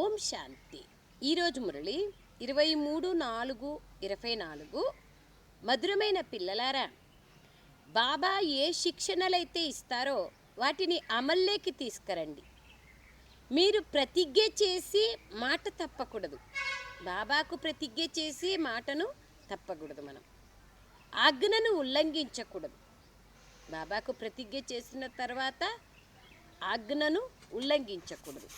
ఓం శాంతి. ఈరోజు మురళి ఇరవై మూడు నాలుగు ఇరవై నాలుగు. మధురమైన పిల్లలారా బాబా ఏ శిక్షణలైతే ఇస్తారో వాటిని అమల్లోకి తీసుకురండి. మీరు ప్రతిజ్ఞ చేసి మాట తప్పకూడదు. బాబాకు ప్రతిజ్ఞ చేసి మాటను తప్పకూడదు మనం. ఆజ్ఞను ఉల్లంఘించకూడదు. బాబాకు ప్రతిజ్ఞ చేసిన తర్వాత ఆజ్ఞను ఉల్లంఘించకూడదు.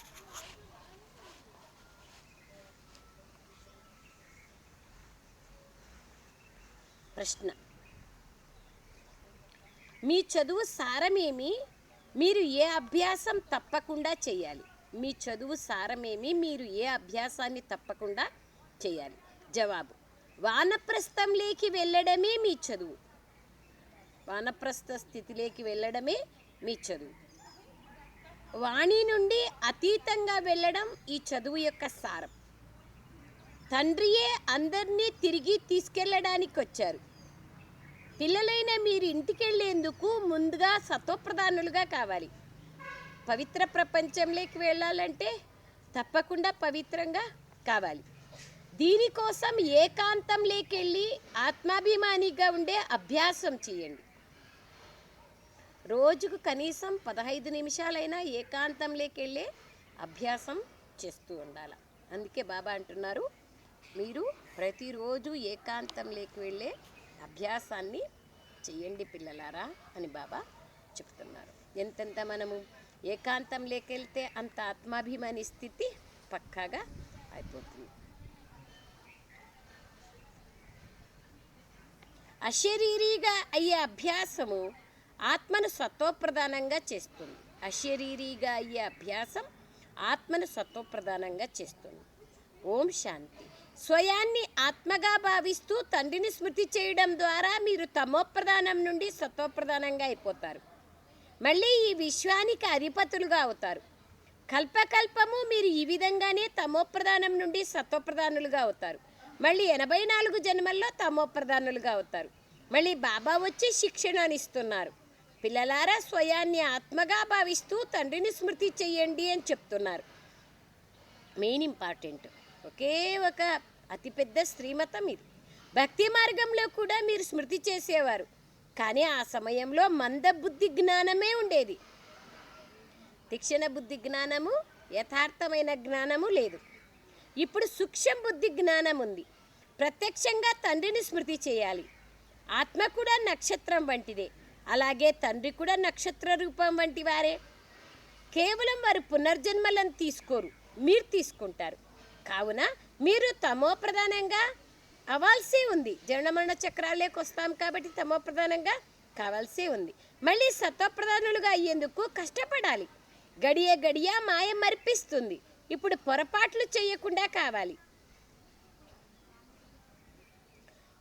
ప్రశ్న. మీ చదువు సారమేమి? మీరు ఏ అభ్యాసం తప్పకుండా చేయాలి. మీ చదువు సారమేమి? మీరు ఏ అభ్యాసాన్ని తప్పకుండా చేయాలి. జవాబు. వానప్రస్థంలోకి వెళ్ళడమే మీ చదువు. వానప్రస్థ స్థితిలోకి వెళ్ళడమే మీ చదువు. వాణి నుండి అతీతంగా వెళ్ళడం ఈ చదువు యొక్క సారం. తండ్రియే అందరినీ తిరిగి తీసుకెళ్ళడానికి వచ్చారు పిల్లలైన మీరు ఇంటికెళ్ళేందుకు ముందుగా సత్వప్రధానులుగా కావాలి. పవిత్ర ప్రపంచంలోకి వెళ్ళాలంటే తప్పకుండా పవిత్రంగా కావాలి. దీనికోసం ఏకాంతంలోకి వెళ్ళి ఆత్మాభిమానిగా ఉండే అభ్యాసం చేయండి. రోజుకు కనీసం పదహైదు నిమిషాలైనా ఏకాంతంలోకి వెళ్ళే అభ్యాసం చేస్తూ ఉండాలి. అందుకే బాబా అంటున్నారు మీరు ప్రతిరోజు ఏకాంతంలోకి వెళ్ళే అభ్యాసాన్ని చేయండి పిల్లలారా అని బాబా చెప్తున్నారు. ఎంతెంత మనము ఏకాంతంలోకి వెళ్తే అంత ఆత్మాభిమాని స్థితి పక్కాగా అయిపోతుంది. అశరీరీగా అయ్యే అభ్యాసము ఆత్మను సత్వప్రధానంగా చేస్తుంది. అశరీరీగా అయ్యే అభ్యాసం ఆత్మను సత్వప్రధానంగా చేస్తుంది. ఓం శాంతి. స్వయాన్ని ఆత్మగా భావిస్తూ తండ్రిని స్మృతి చేయడం ద్వారా మీరు తమోప్రధానం నుండి సత్వప్రధానంగా అయిపోతారు. మళ్ళీ ఈ విశ్వానికి అధిపతులుగా అవుతారు. కల్పకల్పము మీరు ఈ విధంగానే తమోప్రధానం నుండి సత్వప్రధానులుగా అవుతారు. మళ్ళీ ఎనభై నాలుగు జన్మల్లో తమోప్రధానులుగా అవుతారు. మళ్ళీ బాబా వచ్చి శిక్షణ ఇస్తున్నారు. పిల్లలారా స్వయాన్ని ఆత్మగా భావిస్తూ తండ్రిని స్మృతి చెయ్యండి అని చెప్తున్నారు. Main important. ఒకే ఒక అతిపెద్ద స్త్రీమతం ఇది. భక్తి మార్గంలో కూడా మీరు స్మృతి చేసేవారు. కానీ ఆ సమయంలో మందబుద్ధి జ్ఞానమే ఉండేది. తీక్షణ బుద్ధి జ్ఞానము యథార్థమైన జ్ఞానము లేదు. ఇప్పుడు సూక్ష్మ బుద్ధి జ్ఞానం ఉంది. ప్రత్యక్షంగా తండ్రిని స్మృతి చేయాలి. ఆత్మ కూడా నక్షత్రం వంటిదే. అలాగే తండ్రి కూడా నక్షత్ర రూపం వంటి వారే. కేవలం వారు పునర్జన్మలను తీసుకోరు మీరు తీసుకుంటారు. కావున మీరు తమో ప్రధానంగా అవ్వాల్సి ఉంది. జనమరణ చక్రాలేకి వస్తాం కాబట్టి తమో ప్రధానంగా కావాల్సి ఉంది. మళ్ళీ సత్వప్రధానులుగా అయ్యేందుకు కష్టపడాలి. గడియ గడియ మాయ మర్పిస్తుంది ఇప్పుడు పొరపాట్లు చేయకుండా కావాలి.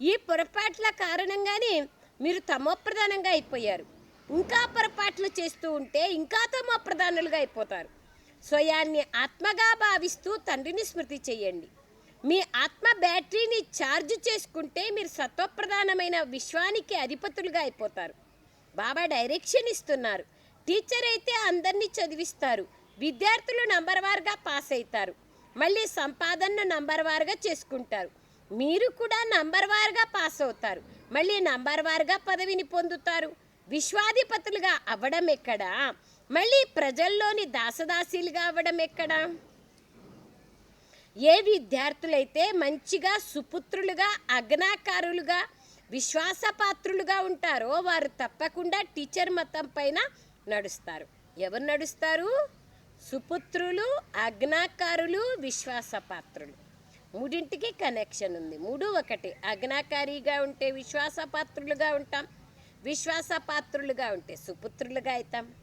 ఈ పొరపాట్ల కారణంగానే మీరు తమో ప్రధానంగా అయిపోయారు. ఇంకా పొరపాట్లు చేస్తూ ఉంటే ఇంకా తమోప్రధానులుగా అయిపోతారు. స్వయాన్ని ఆత్మగా భావిస్తూ తండ్రిని స్మృతి చేయండి. మీ ఆత్మ బ్యాటరీని ఛార్జ్ చేసుకుంటే మీరు సత్వప్రధానమైన విశ్వానికి అధిపతులుగా అయిపోతారు. బాబా డైరెక్షన్ ఇస్తున్నారు. టీచర్ అయితే అందరినీ చదివిస్తారు. విద్యార్థులు నంబర్ వారుగా పాస్ అవుతారు. మళ్ళీ సంపాదనను నంబర్ వారుగా చేసుకుంటారు. మీరు కూడా నంబర్ వారుగా పాస్ అవుతారు. మళ్ళీ నంబర్ వారుగా పదవిని పొందుతారు. విశ్వాధిపతులుగా అవ్వడం ఎక్కడా? మళ్ళీ ప్రజల్లోని దాసదాసీలుగా అవ్వడం ఎక్కడ? ఏ విద్యార్థులైతే మంచిగా సుపుత్రులుగా అగ్నాకారులుగా విశ్వాసపాత్రులుగా ఉంటారో వారు తప్పకుండా టీచర్ మతం పైన నడుస్తారు. ఎవరు నడుస్తారు? సుపుత్రులు అగ్నాకారులు విశ్వాసపాత్రులు. మూడింటికి కనెక్షన్ ఉంది. మూడు ఒకటి. అగ్నాకారిగా ఉంటే విశ్వాసపాత్రులుగా ఉంటాం. విశ్వాసపాత్రులుగా ఉంటే సుపుత్రులుగా అవుతాం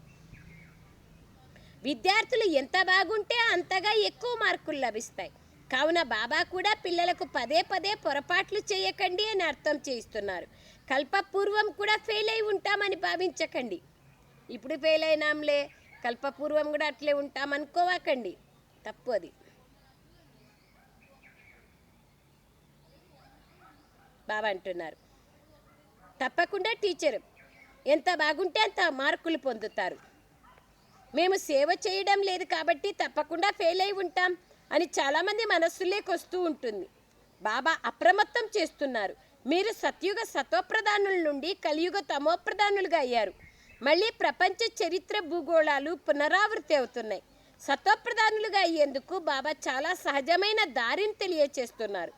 విద్యార్థులు ఎంత బాగుంటే అంతగా ఎక్కువ మార్కులు లభిస్తాయి. కావున బాబా కూడా పిల్లలకు పదే పదే పొరపాట్లు చేయకండి అని అర్థం చేయిస్తున్నారు. కల్పపూర్వం కూడా ఫెయిల్ అయి ఉంటామని భావించకండి. ఇప్పుడు ఫెయిల్ అయినాంలే కల్పపూర్వం కూడా అట్లే ఉంటామనుకోవాకండి. తప్పు అది. బాబా అంటున్నారు. తప్పకుండా టీచర్ ఎంత బాగుంటే అంత మార్కులు పొందుతారు. మేము సేవ చేయడం లేదు కాబట్టి తప్పకుండా ఫెయిల్ అయి ఉంటాం అని చాలామంది మనస్సులోకి వస్తూ ఉంటుంది. బాబా అప్రమత్తం చేస్తున్నారు. మీరు సత్యుగ సత్వప్రధానుల నుండి కలియుగ తమోప్రధానులుగా అయ్యారు. మళ్ళీ ప్రపంచ చరిత్ర భూగోళాలు పునరావృతి అవుతున్నాయి. సత్వప్రధానులుగా అయ్యేందుకు బాబా చాలా సహజమైన దారిని తెలియచేస్తున్నారు.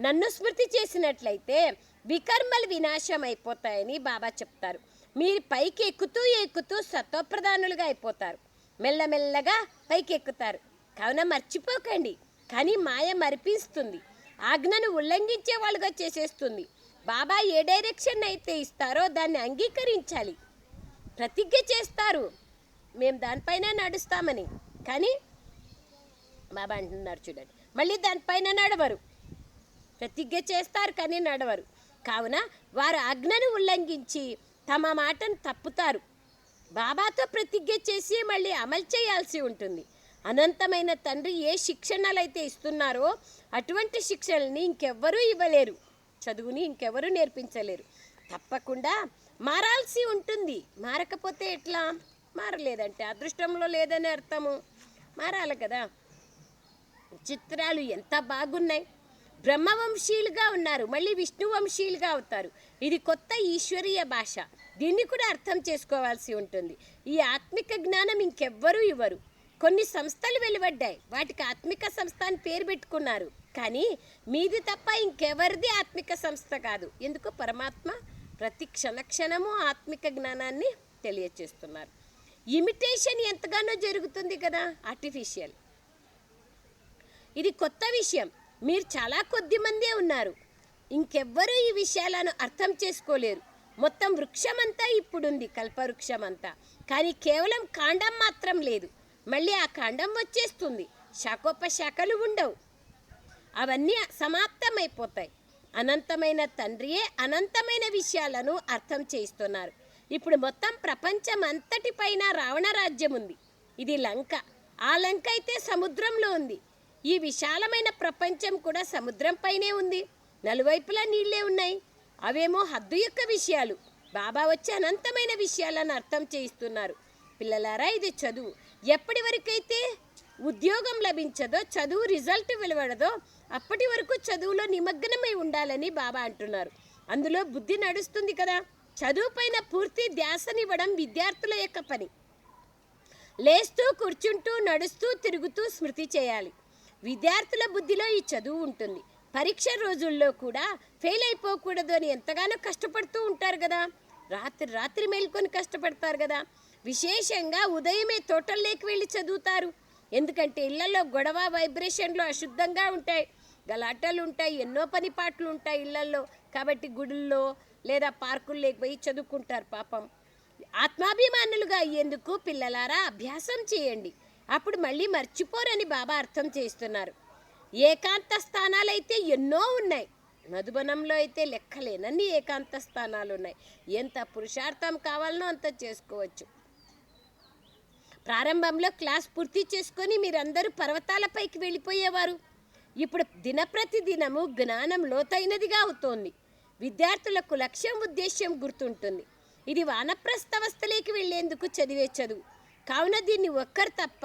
నన్ను స్మృతి చేసినట్లయితే వికర్మలు వినాశం అయిపోతాయని బాబా చెప్తారు. మీరు పైకి ఎక్కుతూ ఎక్కుతూ సత్వప్రధానులుగా అయిపోతారు. మెల్లమెల్లగా పైకి ఎక్కుతారు. కావున మర్చిపోకండి. కానీ మాయ మరిపిస్తుంది. ఆజ్ఞను ఉల్లంఘించే వాళ్ళుగా చేసేస్తుంది. బాబా ఏ డైరెక్షన్ అయితే ఇస్తారో దాన్ని అంగీకరించాలి. ప్రతిజ్ఞ చేస్తారు. మేము దానిపైన నడుస్తామని. కానీ బాబా అంటున్నారు చూడండి. మళ్ళీ దానిపైన నడవరు. ప్రతిజ్ఞ చేస్తారు కానీ నడవరు. కావున వారు ఆజ్ఞను ఉల్లంఘించి తమ మాటను తప్పుతారు. బాబాతో ప్రతిజ్ఞ చేసి మళ్ళీ అమలు చేయాల్సి ఉంటుంది. అనంతమైన తండ్రి ఏ శిక్షణలు అయితే ఇస్తున్నారో అటువంటి శిక్షణల్ని ఇంకెవ్వరూ ఇవ్వలేరు. చదువుని ఇంకెవరూ నేర్పించలేరు. తప్పకుండా మారాల్సి ఉంటుంది. మారకపోతే ఎట్లా? మారలేదంటే అదృష్టంలో లేదని అర్థము. మారాలి కదా. చిత్రాలు ఎంత బాగున్నాయి. బ్రహ్మవంశీయులుగా ఉన్నారు. మళ్ళీ విష్ణువంశీయులుగా అవుతారు. ఇది కొత్త ఈశ్వరీయ భాష. దీన్ని కూడా అర్థం చేసుకోవాల్సి ఉంటుంది. ఈ ఆత్మిక జ్ఞానం ఇంకెవ్వరూ ఇవ్వరు. కొన్ని సంస్థలు వెలువడ్డాయి. వాటికి ఆత్మిక సంస్థ అని పేరు పెట్టుకున్నారు. కానీ మీది తప్ప ఇంకెవరిది ఆత్మిక సంస్థ కాదు. ఎందుకు? పరమాత్మ ప్రతి క్షణక్షణము ఆత్మిక జ్ఞానాన్ని తెలియచేస్తున్నారు. ఇమిటేషన్ ఎంతగానో జరుగుతుంది కదా? ఆర్టిఫిషియల్. ఇది కొత్త విషయం. మీరు చాలా కొద్ది మందే ఉన్నారు. ఇంకెవ్వరూ ఈ విషయాలను అర్థం చేసుకోలేరు. మొత్తం వృక్షమంతా ఇప్పుడుంది కల్పవృక్షమంతా. కానీ కేవలం కాండం మాత్రం లేదు. మళ్ళీ ఆ కాండం వచ్చేస్తుంది. శాఖోపశాఖలు ఉండవు. అవన్నీ సమాప్తమైపోతాయి. అనంతమైన తండ్రియే అనంతమైన విషయాలను అర్థం చేయిస్తున్నారు. ఇప్పుడు మొత్తం ప్రపంచం అంతటిపైన రావణ రాజ్యం ఉంది. ఇది లంక. ఆ లంక అయితే సముద్రంలో ఉంది. ఈ విశాలమైన ప్రపంచం కూడా సముద్రంపైనే ఉంది. నలువైపులా నీళ్ళే ఉన్నాయి. అవేమో హద్దు యొక్క విషయాలు. బాబా వచ్చి అనంతమైన విషయాలను అర్థం చేయిస్తున్నారు. పిల్లలారా ఇది చదువు. ఎప్పటి వరకైతే ఉద్యోగం లభించదో చదువు రిజల్ట్ వెలువడదో అప్పటి వరకు చదువులో నిమగ్నమై ఉండాలని బాబా అంటున్నారు. అందులో బుద్ధి నడుస్తుంది కదా. చదువు పైన పూర్తి ధ్యాసనివ్వడం విద్యార్థుల యొక్క పని. లేస్తూ కూర్చుంటూ నడుస్తూ తిరుగుతూ స్మృతి చేయాలి. విద్యార్థుల బుద్ధిలో ఈ చదువు ఉంటుంది. పరీక్ష రోజుల్లో కూడా ఫెయిల్ అయిపోకూడదు అని ఎంతగానో కష్టపడుతూ ఉంటారు కదా. రాత్రి రాత్రి మేల్కొని కష్టపడతారు కదా. విశేషంగా ఉదయమే తోటల్లోకి వెళ్ళి చదువుతారు. ఎందుకంటే ఇళ్ళలో గొడవ వైబ్రేషన్లు అశుద్ధంగా ఉంటాయి. గలాటలు ఉంటాయి ఎన్నో పని పాటలు ఉంటాయి ఇళ్ళలో. కాబట్టి గుడుల్లో లేదా పార్కుల్లోకి పోయి చదువుకుంటారు పాపం. ఆత్మాభిమానులుగా అయ్యేందుకు పిల్లలారా అభ్యాసం చేయండి. అప్పుడు మళ్ళీ మర్చిపోరని బాబా అర్థం చేస్తున్నారు ఏకాంత స్థానాలైతే ఎన్నో ఉన్నాయి. మధుబనంలో అయితే లెక్కలేనన్ని ఏకాంత స్థానాలు ఉన్నాయి ఎంత పురుషార్థం కావాలనో అంత చేసుకోవచ్చు. ప్రారంభంలో క్లాస్ పూర్తి చేసుకొని మీరందరూ పర్వతాలపైకి వెళ్ళిపోయేవారు. ఇప్పుడు దినప్రతి దినము జ్ఞానం లోతైనదిగా అవుతోంది. విద్యార్థులకు లక్ష్యం ఉద్దేశ్యం గుర్తుంటుంది. ఇది వానప్రస్థవస్థలోకి వెళ్ళేందుకు చదివే చదువు. కావున దీన్ని ఒక్కరు తప్ప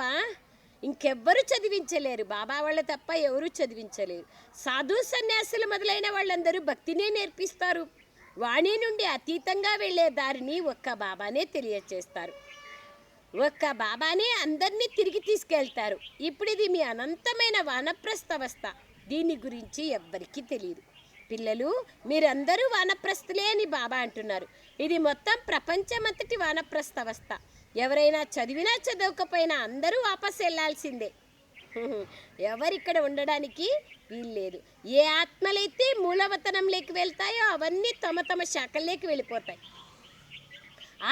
ఇంకెవ్వరు చదివించలేరు. బాబా వాళ్ళ తప్ప ఎవరు చదివించలేరు. సాధు సన్యాసులు మొదలైన వాళ్ళందరూ భక్తినే నేర్పిస్తారు. వాణి నుండి అతీతంగా వెళ్ళే దారిని ఒక్క బాబానే తెలియచేస్తారు. ఒక్క బాబానే అందరినీ తిరిగి తీసుకెళ్తారు. ఇప్పుడు ఇది మీ అనంతమైన వానప్రస్థవస్థ. దీని గురించి ఎవ్వరికీ తెలియదు పిల్లలు మీరందరూ వానప్రస్థులే అని బాబా అంటున్నారు. ఇది మొత్తం ప్రపంచమంతటి వానప్రస్థవస్థ. ఎవరైనా చదివినా చదవకపోయినా అందరూ వాపస్ వెళ్ళాల్సిందే. ఎవరిక్కడ ఉండడానికి వీల్లేదు. ఏ ఆత్మలైతే మూలవతనంలోకి వెళ్తాయో అవన్నీ తమ తమ శాఖల్లోకి వెళ్ళిపోతాయి.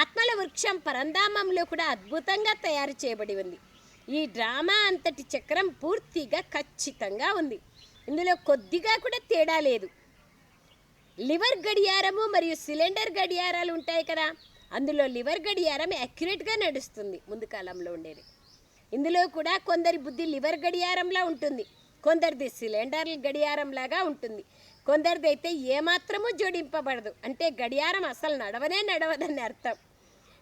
ఆత్మల వృక్షం పరంధామంలో కూడా అద్భుతంగా తయారు చేయబడి ఉంది. ఈ డ్రామా అంతటి చక్రం పూర్తిగా ఖచ్చితంగా ఉంది. ఇందులో కొద్దిగా కూడా తేడా లేదు. లివర్ గడియారము మరియు సిలిండర్ గడియారాలు ఉంటాయి కదా. అందులో లివర్ గడియారం యాక్యురేట్గా నడుస్తుంది ముందు కాలంలో ఉండేది. ఇందులో కూడా కొందరి బుద్ధి లివర్ గడియారంలా ఉంటుంది కొందరిది సిలిండర్ గడియారంలాగా ఉంటుంది కొందరిది అయితే ఏమాత్రమూ జోడింపబడదు. అంటే గడియారం అసలు నడవనే నడవదని అర్థం.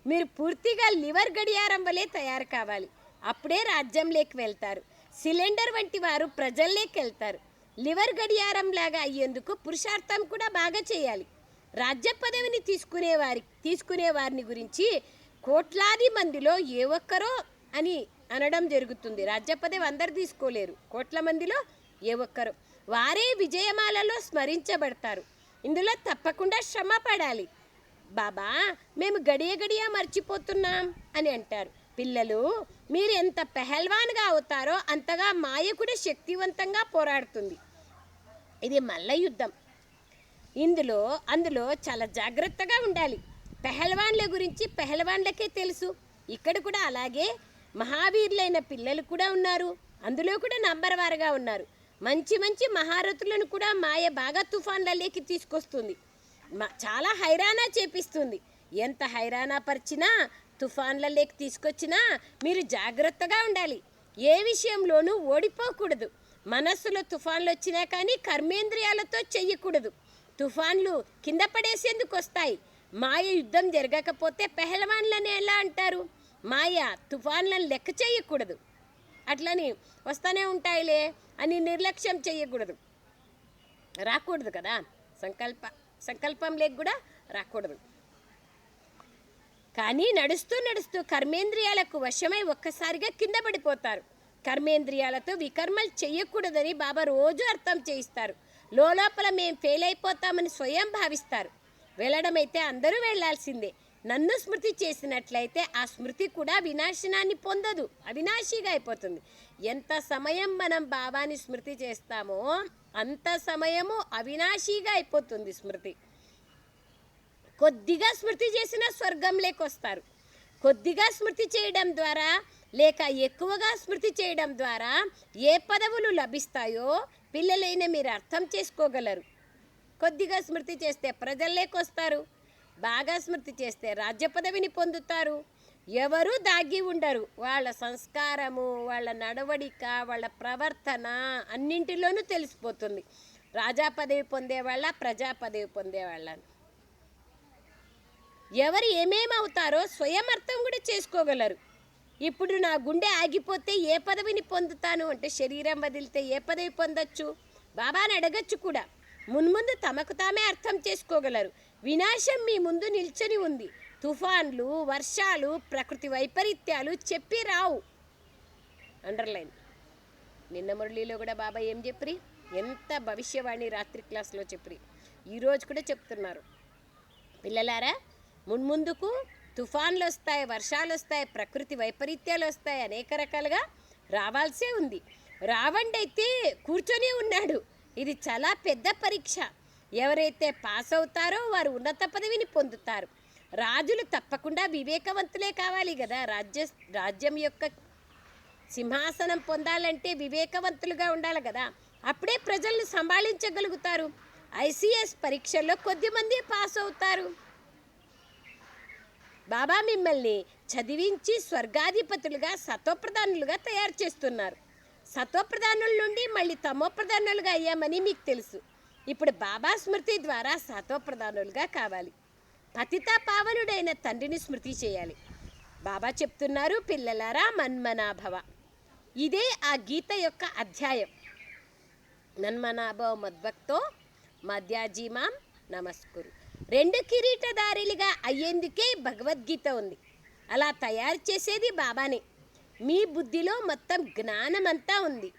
మీరు పూర్తిగా లివర్ గడియారం వలె తయారు కావాలి. అప్పుడే రాజ్యంలోకి వెళ్తారు. సిలిండర్ వంటి వారు ప్రజల్లోకి వెళ్తారు. లివర్ గడియారం లాగా అయ్యేందుకు పురుషార్థం కూడా బాగా చేయాలి. రాజ్య పదవిని తీసుకునే వారి తీసుకునే వారిని గురించి కోట్లాది మందిలో ఏ ఒక్కరో అని అనడం జరుగుతుంది. రాజ్య పదవి అందరు తీసుకోలేరు. కోట్ల మందిలో ఏ ఒక్కరు. వారే విజయమాలలో స్మరించబడతారు. ఇందులో తప్పకుండా శ్రమ పడాలి. బాబా మేము గడియ గడియ మర్చిపోతున్నాం అని అంటారు. పిల్లలు మీరు ఎంత పెహల్వాన్గా అవుతారో అంతగా మాయ కూడా శక్తివంతంగా పోరాడుతుంది. ఇది మల్ల యుద్ధం. ఇందులో అందులో చాలా జాగ్రత్తగా ఉండాలి. పెహల్వాన్ల గురించి పెహల్వాన్లకే తెలుసు. ఇక్కడ కూడా అలాగే మహావీరులైన పిల్లలు కూడా ఉన్నారు. అందులో కూడా నంబర్ వారుగా ఉన్నారు. మంచి మంచి మహారథులను కూడా మాయ బాగా తుఫాన్లలోకి తీసుకొస్తుంది. మ- చాలా హైరానా చేపిస్తుంది. ఎంత హైరానా పరిచినా తుఫాన్లలోకి తీసుకొచ్చినా మీరు జాగ్రత్తగా ఉండాలి. ఏ విషయంలోనూ ఓడిపోకూడదు. మనస్సులో తుఫాన్లు వచ్చినా కానీ కర్మేంద్రియాలతో చెయ్యకూడదు. తుఫాన్లు కింద పడేసేందుకు వస్తాయి. మాయ యుద్ధం జరగకపోతే పెహలవాన్లని ఎలా అంటారు? మాయ తుఫాన్లను లెక్క చేయకూడదు. అట్లని వస్తూనే ఉంటాయిలే అని నిర్లక్ష్యం చేయకూడదు. రాకూడదు కదా? సంకల్ప సంకల్పం లేక కూడా రాకూడదు. కానీ నడుస్తూ నడుస్తూ కర్మేంద్రియాలకు వశమై ఒక్కసారిగా కింద పడిపోతారు. కర్మేంద్రియాలతో వికర్మలు చేయకూడదని బాబా రోజు అర్థం చేయిస్తారు. లోపల మేము ఫెయిల్ అయిపోతామని స్వయం భావిస్తారు. వెళ్ళడమైతే అందరూ వెళ్ళాల్సిందే. నన్ను స్మృతి చేసినట్లయితే ఆ స్మృతి కూడా వినాశనాన్ని పొందదు. అవినాశిగా అయిపోతుంది. ఎంత సమయం మనం భావాన్ని స్మృతి చేస్తామో అంత సమయము అవినాశిగా అయిపోతుంది స్మృతి. కొద్దిగా స్మృతి చేసిన స్వర్గంలోకి వస్తారు కొద్దిగా స్మృతి చేయడం ద్వారా లేక ఎక్కువగా స్మృతి చేయడం ద్వారా ఏ పదవులు లభిస్తాయో పిల్లలైన మీరు అర్థం చేసుకోగలరు. కొద్దిగా స్మృతి చేస్తే ప్రజల్లోకి వస్తారు. బాగా స్మృతి చేస్తే రాజ్య పదవిని పొందుతారు. ఎవరు దాగి ఉండరు. వాళ్ళ సంస్కారము వాళ్ళ నడవడిక వాళ్ళ ప్రవర్తన అన్నింటిలోనూ తెలిసిపోతుంది. రాజా పదవి పొందేవాళ్ళ ప్రజా పదవి పొందేవాళ్ళని ఎవరు ఏమేమవుతారో స్వయం అర్థం కూడా చేసుకోగలరు. ఇప్పుడు నా గుండె ఆగిపోతే ఏ పదవిని పొందుతాను అంటే శరీరం వదిలితే ఏ పదవి పొందొచ్చు? బాబాని అడగచ్చు కూడా. మున్ముందు తమకు తామే అర్థం చేసుకోగలరు. వినాశం మీ ముందు నిల్చొని ఉంది. తుఫాన్లు వర్షాలు ప్రకృతి వైపరీత్యాలు చెప్పి రావు. అండర్లైన్. నిన్న మురళిలో కూడా బాబా ఏం చెప్పి ఎంత భవిష్యవాణి రాత్రి క్లాస్లో చెప్పి ఈరోజు కూడా చెప్తున్నారు. పిల్లలారా మున్ముందుకు తుఫాన్లు వస్తాయి వర్షాలు వస్తాయి ప్రకృతి వైపరీత్యాలు వస్తాయి అనేక రకాలుగా రావాల్సే ఉంది. రావండి అయితే కూర్చొని ఉన్నాడు. ఇది చాలా పెద్ద పరీక్ష. ఎవరైతే పాస్ అవుతారో వారు ఉన్నత పదవిని పొందుతారు. రాజులు తప్పకుండా వివేకవంతులే కావాలి కదా రాజ్య రాజ్యం యొక్క సింహాసనం పొందాలంటే వివేకవంతులుగా ఉండాలి కదా అప్పుడే ప్రజలను సంభాళించగలుగుతారు. ఐసీఎస్ పరీక్షల్లో కొద్దిమంది పాస్ అవుతారు బాబా మిమ్మల్ని చదివించి స్వర్గాధిపతులుగా సత్వప్రధానులుగా తయారు చేస్తున్నారు. సత్వప్రధానుల నుండి మళ్ళీ తమోప్రధానులుగా అయ్యామని మీకు తెలుసు. ఇప్పుడు బాబా స్మృతి ద్వారా సత్వప్రధానులుగా కావాలి. పతిత పావనుడైన తండ్రిని స్మృతి చేయాలి. బాబా చెప్తున్నారు పిల్లలారా మన్మనాభవ. ఇదే ఆ గీత యొక్క అధ్యాయం. నన్మనాభవ మద్భక్తో మధ్యాజీమాం నమస్కురు. రెండు కిరీటదారులుగా అయ్యేందుకే భగవద్గీత ఉంది. అలా తయారు చేసేది బాబానే. మీ బుద్ధిలో మొత్తం జ్ఞానమంతా ఉంది.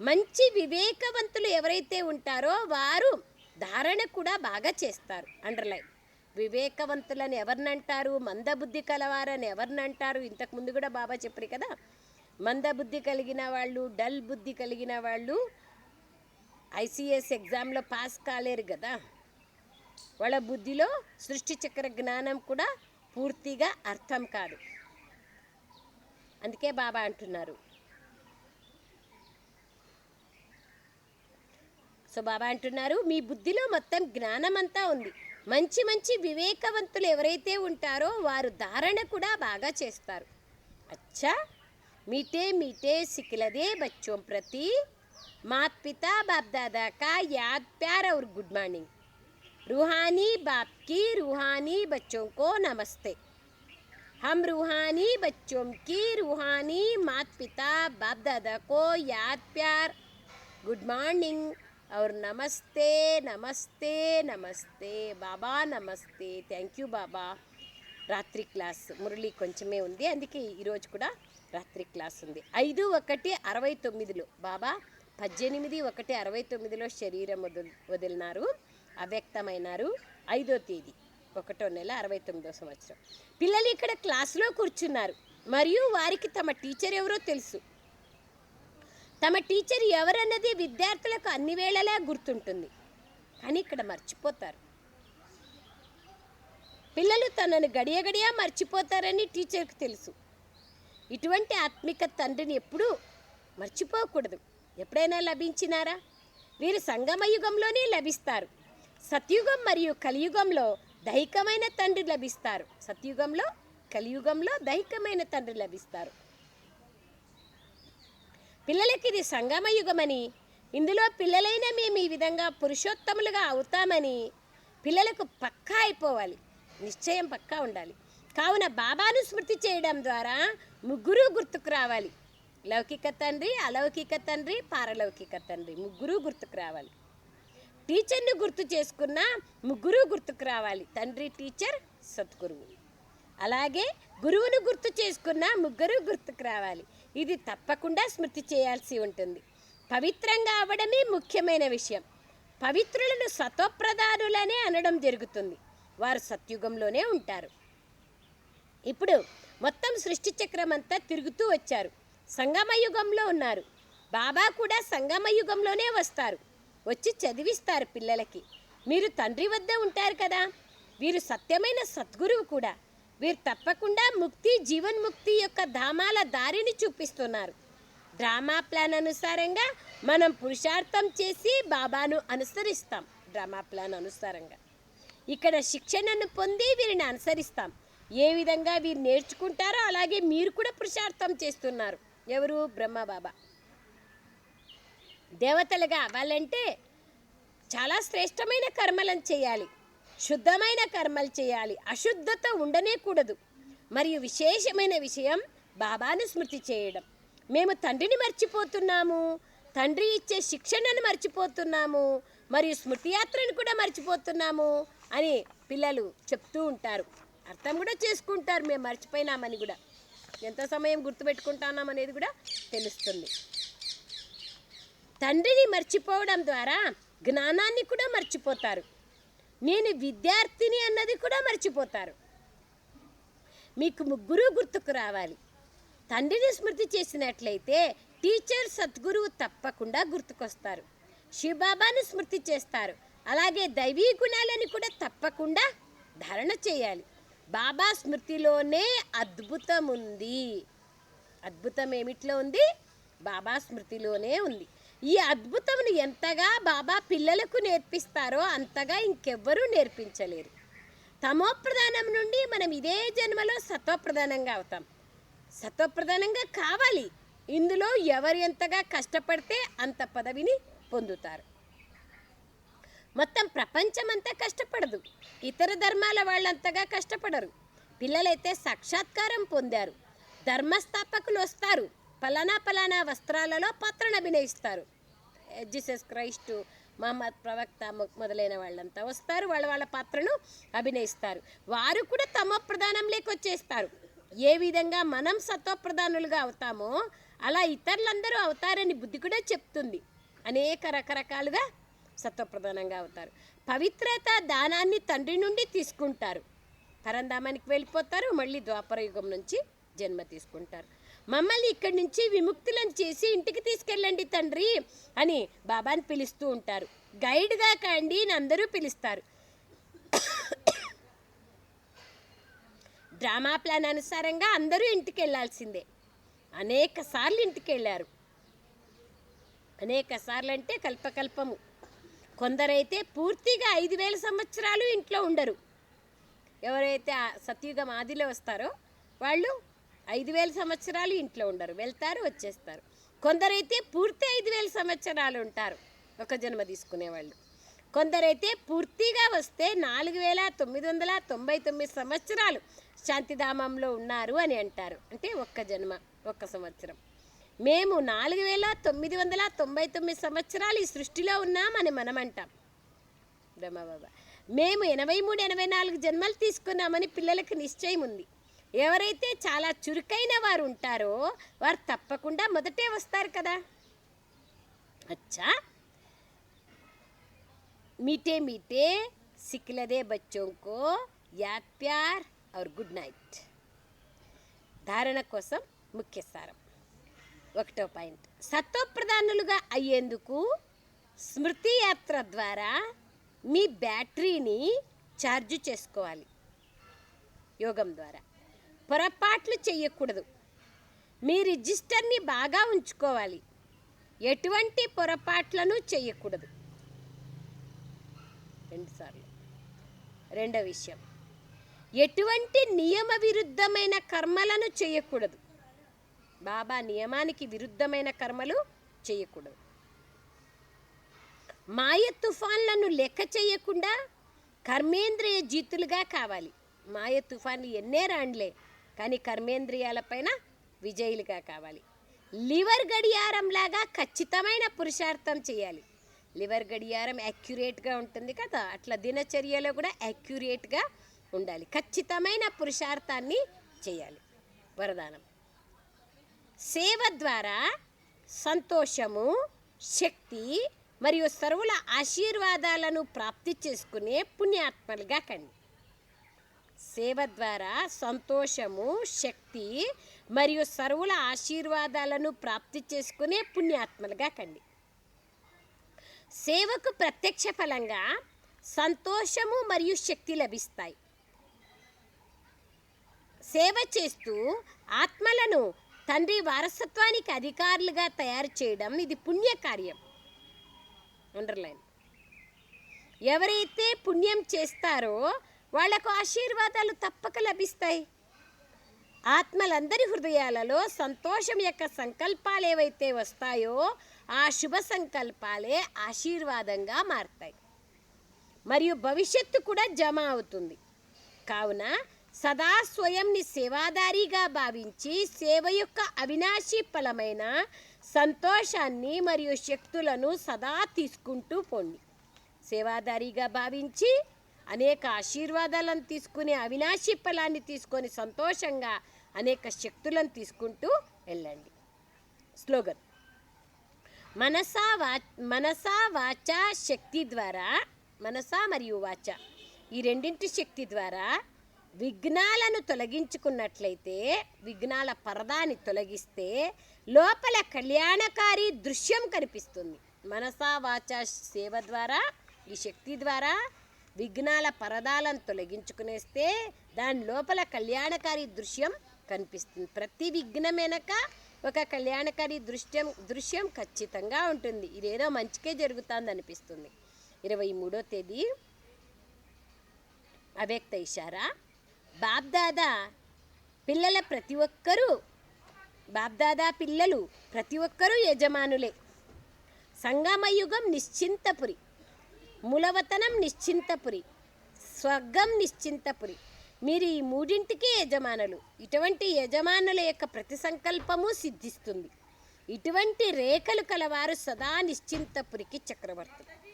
మంచి వివేకవంతులు ఎవరైతే ఉంటారో వారు ధారణ కూడా బాగా చేస్తారు. అండర్లైన్. వివేకవంతులని ఎవరినంటారు? మందబుద్ధి కలవారని ఎవరినంటారు? ఇంతకు ముందు కూడా బాబా చెప్పారు కదా. మందబుద్ధి కలిగిన వాళ్ళు డల్ బుద్ధి కలిగిన వాళ్ళు ఐసీఎస్ ఎగ్జామ్లో పాస్ కాలేరు కదా. వాళ్ళ బుద్ధిలో సృష్టి చక్ర జ్ఞానం కూడా పూర్తిగా అర్థం కాదు. అందుకే బాబా అంటున్నారు. సో బాబా అంటున్నారు మీ బుద్ధిలో మొత్తం జ్ఞానం అంతా ఉంది. మంచి మంచి వివేకవంతులు ఎవరైతే ఉంటారో వారు ధారణ కూడా బాగా చేస్తారు. అచ్చా! మీటే మీటే సిక్కిలదే బచ్చోం ప్రతి మాత్ పితా బాప్ యాద్ ప్యార్ అవర్ గుడ్ మార్నింగ్. रूहानी बाप की रूहानी बच्चों को नमस्ते हम रूहानी बच्चों की रूहानी माता पिता बाप दादा को याद प्यार गुड मॉर्निंग और नमस्ते नमस्ते नमस्ते బాబా నమస్తే థ్యాంక్ యూ బాబా రాత్రి క్లాస్ మురళి కొంచెమే ఉంది అందుకే ఈరోజు కూడా రాత్రి క్లాస్ ఉంది ఐదు ఒకటి అరవై తొమ్మిదిలో బాబా పద్దెనిమిది ఒకటి అరవై తొమ్మిదిలో శరీరం వదిలి వదిలినారు అవ్యక్తమైనారు ఐదో తేదీ ఒకటో నెల అరవై తొమ్మిదో సంవత్సరం. పిల్లలు ఇక్కడ క్లాసులో కూర్చున్నారు. మరియు వారికి తమ టీచర్ ఎవరో తెలుసు. తమ టీచర్ ఎవరన్నది విద్యార్థులకు అన్ని వేళలా గుర్తుంటుంది. కానీ ఇక్కడ మర్చిపోతారు. పిల్లలు తనను గడియ గడియా మర్చిపోతారని టీచర్కి తెలుసు. ఇటువంటి ఆత్మిక తండ్రిని ఎప్పుడూ మర్చిపోకూడదు. ఎప్పుడైనా లభించినారా? వీరు సంగమ యుగంలోనే లభిస్తారు. సత్యుగం మరియు కలియుగంలో దైహికమైన తండ్రి లభిస్తారు. సత్యుగంలో కలియుగంలో దైహికమైన తండ్రి లభిస్తారు. పిల్లలకి ఇది సంగమ యుగమని ఇందులో పిల్లలైన మేము ఈ విధంగా పురుషోత్తములుగా అవుతామని పిల్లలకు పక్కా అయిపోవాలి. నిశ్చయం పక్కా ఉండాలి. కావున బాబాను స్మృతి చేయడం ద్వారా ముగ్గురు గుర్తుకు రావాలి. లౌకిక తండ్రి అలౌకిక తండ్రి పారలౌకిక తండ్రి ముగ్గురు గుర్తుకు రావాలి. టీచర్ను గుర్తు చేసుకున్న ముగ్గురు గుర్తుకు రావాలి. తండ్రి టీచర్ సద్గురువు. అలాగే గురువును గుర్తు చేసుకున్న ముగ్గురు గుర్తుకు రావాలి. ఇది తప్పకుండా స్మృతి చేయాల్సి ఉంటుంది. పవిత్రంగా అవడమే ముఖ్యమైన విషయం. పవిత్రులను సతోప్రధానులనే అనడం జరుగుతుంది. వారు సత్యుగంలోనే ఉంటారు. ఇప్పుడు మొత్తం సృష్టి చక్రం అంతా తిరుగుతూ వచ్చారు. సంగమ యుగంలో ఉన్నారు. బాబా కూడా సంగమ యుగంలోనే వస్తారు. వచ్చి చదివిస్తారు పిల్లలకి. మీరు తండ్రి వద్ద ఉంటారు కదా. వీరు సత్యమైన సద్గురువు కూడా. వీరు తప్పకుండా ముక్తి జీవన్ముక్తి యొక్క ధామాల దారిని చూపిస్తున్నారు. డ్రామా ప్లాన్ అనుసారంగా మనం పురుషార్థం చేసి బాబాను అనుసరిస్తాం. డ్రామా ప్లాన్ అనుసారంగా. ఇక్కడ శిక్షణను పొంది వీరిని అనుసరిస్తాం. ఏ విధంగా వీరు నేర్చుకుంటారో అలాగే మీరు కూడా పురుషార్థం చేస్తున్నారు. ఎవరు? బ్రహ్మ బాబా దేవతలుగా వాళ్ళంటే చాలా శ్రేష్టమైన కర్మలను చేయాలి. శుద్ధమైన కర్మలు చేయాలి. అశుద్ధత ఉండనే కూడదు మరియు విశేషమైన విషయం బాబాను స్మృతి చేయడం. మేము తండ్రిని మర్చిపోతున్నాము. తండ్రి ఇచ్చే శిక్షణను మర్చిపోతున్నాము. మరియు స్మృతి యాత్రను కూడా మర్చిపోతున్నాము అని పిల్లలు చెప్తూ ఉంటారు. అర్థం కూడా చేసుకుంటారు. మేము మర్చిపోయినామని కూడా. ఎంత సమయం గుర్తుపెట్టుకుంటున్నాం అనేది కూడా తెలుస్తుంది. తండ్రిని మర్చిపోవడం ద్వారా జ్ఞానాన్ని కూడా మర్చిపోతారు. నేను విద్యార్థిని అన్నది కూడా మర్చిపోతారు. మీకు ముగ్గురు గుర్తుకు రావాలి. తండ్రిని స్మృతి చేసినట్లయితే టీచర్ సద్గురువు తప్పకుండా గుర్తుకొస్తారు. శివబాబాను స్మృతి చేస్తారు. అలాగే దైవీ గుణాలని కూడా తప్పకుండా ధారణ చేయాలి. బాబా స్మృతిలోనే అద్భుతం ఉంది అద్భుతం ఏమిట్లో ఉంది? బాబా స్మృతిలోనే ఉంది. ఈ అద్భుతమును ఎంతగా బాబా పిల్లలకు నేర్పిస్తారో అంతగా ఇంకెవ్వరూ నేర్పించలేరు. తమోప్రధానం నుండి మనం ఇదే జన్మలో సత్వప్రధానంగా అవుతాం. సత్వప్రధానంగా కావాలి. ఇందులో ఎవరు ఎంతగా కష్టపడితే అంత పదవిని పొందుతారు. మొత్తం ప్రపంచమంతా కష్టపడదు. ఇతర ధర్మాల వాళ్ళంతగా కష్టపడరు. పిల్లలైతే సాక్షాత్కారం పొందారు. ధర్మస్థాపకులు వస్తారు. పలానా పలానా వస్త్రాలలో పాత్రను అభినయిస్తారు. జీసస్ క్రైస్టు మహమ్మద్ ప్రవక్త మొదలైన వాళ్ళంతా వస్తారు. వాళ్ళ వాళ్ళ పాత్రను అభినయిస్తారు. వారు కూడా తమ ప్రధానంలోకి వచ్చేస్తారు. ఏ విధంగా మనం సత్వప్రధానులుగా అవుతామో అలా ఇతరులందరూ అవుతారని బుద్ధి కూడా చెప్తుంది. అనేక రకరకాలుగా సత్వప్రధానంగా అవుతారు. పవిత్రత దానాన్ని తండ్రి నుండి తీసుకుంటారు. పరంధామానికి వెళ్ళిపోతారు. మళ్ళీ ద్వాపరయుగం నుంచి జన్మ తీసుకుంటారు. మమ్మల్ని ఇక్కడి నుంచి విముక్తులను చేసి ఇంటికి తీసుకెళ్ళండి తండ్రి అని బాబాని పిలుస్తూ ఉంటారు. గైడ్గా కాండి అని అందరూ పిలుస్తారు. డ్రామా ప్లాన్ అనుసారంగా అందరూ ఇంటికి వెళ్ళాల్సిందే. అనేక సార్లు ఇంటికి వెళ్ళారు. అనేక సార్లు అంటే కల్పకల్పము. కొందరైతే పూర్తిగా ఐదు వేల సంవత్సరాలు ఇంట్లో ఉండరు. ఎవరైతే సత్యుగం ఆదిలో వస్తారో వాళ్ళు ఐదు వేల సంవత్సరాలు ఇంట్లో ఉండరు వెళ్తారు వచ్చేస్తారు. కొందరైతే పూర్తి ఐదు వేల సంవత్సరాలు ఉంటారు ఒక జన్మ తీసుకునేవాళ్ళు. కొందరైతే పూర్తిగా వస్తే నాలుగు వేల తొమ్మిది వందల తొంభై తొమ్మిది సంవత్సరాలు శాంతిధామంలో ఉన్నారు అని అంటారు. అంటే ఒక్క జన్మ ఒక్క సంవత్సరం. మేము నాలుగు వేల తొమ్మిది వందల తొంభై తొమ్మిది సంవత్సరాలు ఈ సృష్టిలో ఉన్నామని మనం అంటాం బ్రహ్మబాబా. మేము ఎనభై మూడు ఎనభై నాలుగు జన్మలు తీసుకున్నామని పిల్లలకు నిశ్చయం ఉంది. ఎవరైతే చాలా చురుకైన వారు ఉంటారో వారు తప్పకుండా మొదటే వస్తారు కదా. అచ్చా. మీటే మీటే సిక్లదే బచ్చోంకో యాద్ ప్యార్ ఆర్ గుడ్ నైట్. ధారణ కోసం ముఖ్య సారం. ఒకటో పాయింట్. సత్వప్రధానులుగా అయ్యేందుకు స్మృతి యాత్ర ద్వారా మీ బ్యాటరీని ఛార్జ్ చేసుకోవాలి. యోగం ద్వారా. పొరపాట్లు చేయకూడదు మీ రిజిస్టర్ని బాగా ఉంచుకోవాలి. ఎటువంటి పొరపాట్లను చేయకూడదు రెండుసార్లు రెండవ విషయం. ఎటువంటి నియమ విరుద్ధమైన కర్మలను చేయకూడదు బాబా నియమానికి విరుద్ధమైన కర్మలు చేయకూడదు మాయ తుఫాన్లను లెక్క చేయకుండా కర్మేంద్రియ జీతులుగా కావాలి. మాయ తుఫాన్లు ఎన్నే రాండ్లే. కానీ కర్మేంద్రియాలపైన విజయులుగా కావాలి. లివర్ గడియారంలాగా ఖచ్చితమైన పురుషార్థం చేయాలి. లివర్ గడియారం యాక్యురేట్గా ఉంటుంది కదా అట్లా దినచర్యలో కూడా యాక్యురేట్గా ఉండాలి. ఖచ్చితమైన పురుషార్థాన్ని చేయాలి. వరదానం. సేవ ద్వారా సంతోషము శక్తి మరియు సర్వుల ఆశీర్వాదాలను ప్రాప్తి చేసుకునే పుణ్యాత్మలుగా కండి. సేవ ద్వారా సంతోషము శక్తి మరియు సర్వుల ఆశీర్వాదాలను ప్రాప్తి చేసుకునే పుణ్యాత్మలుగా కండి. సేవకు ప్రత్యక్ష ఫలంగా సంతోషము మరియు శక్తి లభిస్తాయి. సేవ చేస్తూ ఆత్మలను తండ్రి వారసత్వానికి అధికారులుగా తయారు చేయడం ఇది పుణ్యకార్యం. అండర్లైన్. ఎవరైతే పుణ్యం చేస్తారో వాళ్ళకు ఆశీర్వాదాలు తప్పక లభిస్తాయి. ఆత్మలందరి హృదయాలలో సంతోషం యొక్క సంకల్పాలు ఏవైతే వస్తాయో ఆ శుభ సంకల్పాలే ఆశీర్వాదంగా మారతాయి. మరియు భవిష్యత్తు కూడా జమ అవుతుంది. కావున సదా స్వయంని సేవాదారిగా భావించి సేవ యొక్క అవినాశి ఫలమైన సంతోషాన్ని మరియు శక్తులను సదా తీసుకుంటూ పోండి. సేవాదారిగా భావించి అనేక ఆశీర్వాదాలను తీసుకునే అవినాశి ఫలాన్ని తీసుకొని సంతోషంగా అనేక శక్తులను తీసుకుంటూ వెళ్ళండి. స్లోగన్. మనసా వా మనసా వాచ శక్తి ద్వారా మనసా మరియు వాచ ఈ రెండింటి శక్తి ద్వారా విఘ్నాలను తొలగించుకున్నట్లయితే విఘ్నాల పరదాన్ని తొలగిస్తే లోపల కళ్యాణకారి దృశ్యం కనిపిస్తుంది. మనసా వాచ సేవ ద్వారా ఈ శక్తి ద్వారా విఘ్నాల పరదాలను తొలగించుకునేస్తే దాని లోపల కళ్యాణకారి దృశ్యం కనిపిస్తుంది. ప్రతి విఘ్నం వెనక ఒక కళ్యాణకారి దృశ్యం దృశ్యం ఖచ్చితంగా ఉంటుంది. ఇదేదో మంచికే జరుగుతుంది అనిపిస్తుంది ఇరవై మూడో తేదీ. అవ్యక్త ఇషారా. బాబ్దాదా పిల్లల ప్రతి ఒక్కరూ బాబ్దాదా పిల్లలు ప్రతి ఒక్కరూ యజమానులే. సంగమయుగం నిశ్చింతపురి. మూలవతనం నిశ్చింతపురి స్వర్గం నిశ్చింతపురి. మీరు ఈ మూడింటికి యజమానులు. ఇటువంటి యజమానుల యొక్క ప్రతి సంకల్పము సిద్ధిస్తుంది. ఇటువంటి రేఖలు కలవారు సదా నిశ్చింతపురికి చక్రవర్తులు.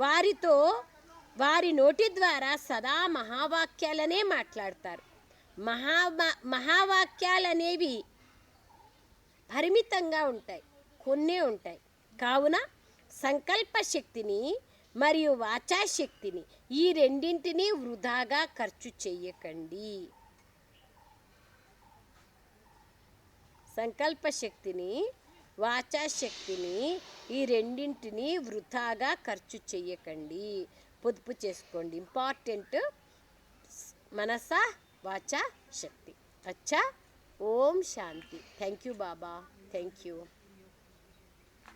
వారితో వారి నోటి ద్వారా సదా మహావాక్యాలనే మాట్లాడతారు. మహా మహావాక్యాలనేవి పరిమితంగా ఉంటాయి కొన్నే ఉంటాయి. కావున సంకల్ప శక్తిని మరియు వాచాశక్తిని ఈ రెండింటినీ వృధాగా ఖర్చు చెయ్యకండి. సంకల్ప శక్తిని వాచాశక్తిని ఈ రెండింటిని వృధాగా ఖర్చు చెయ్యకండి. పొదుపు చేసుకోండి. ఇంపార్టెంట్ మనస వాచ శక్తి అచ్చా? ఓం శాంతి. Thank you Baba. Thank you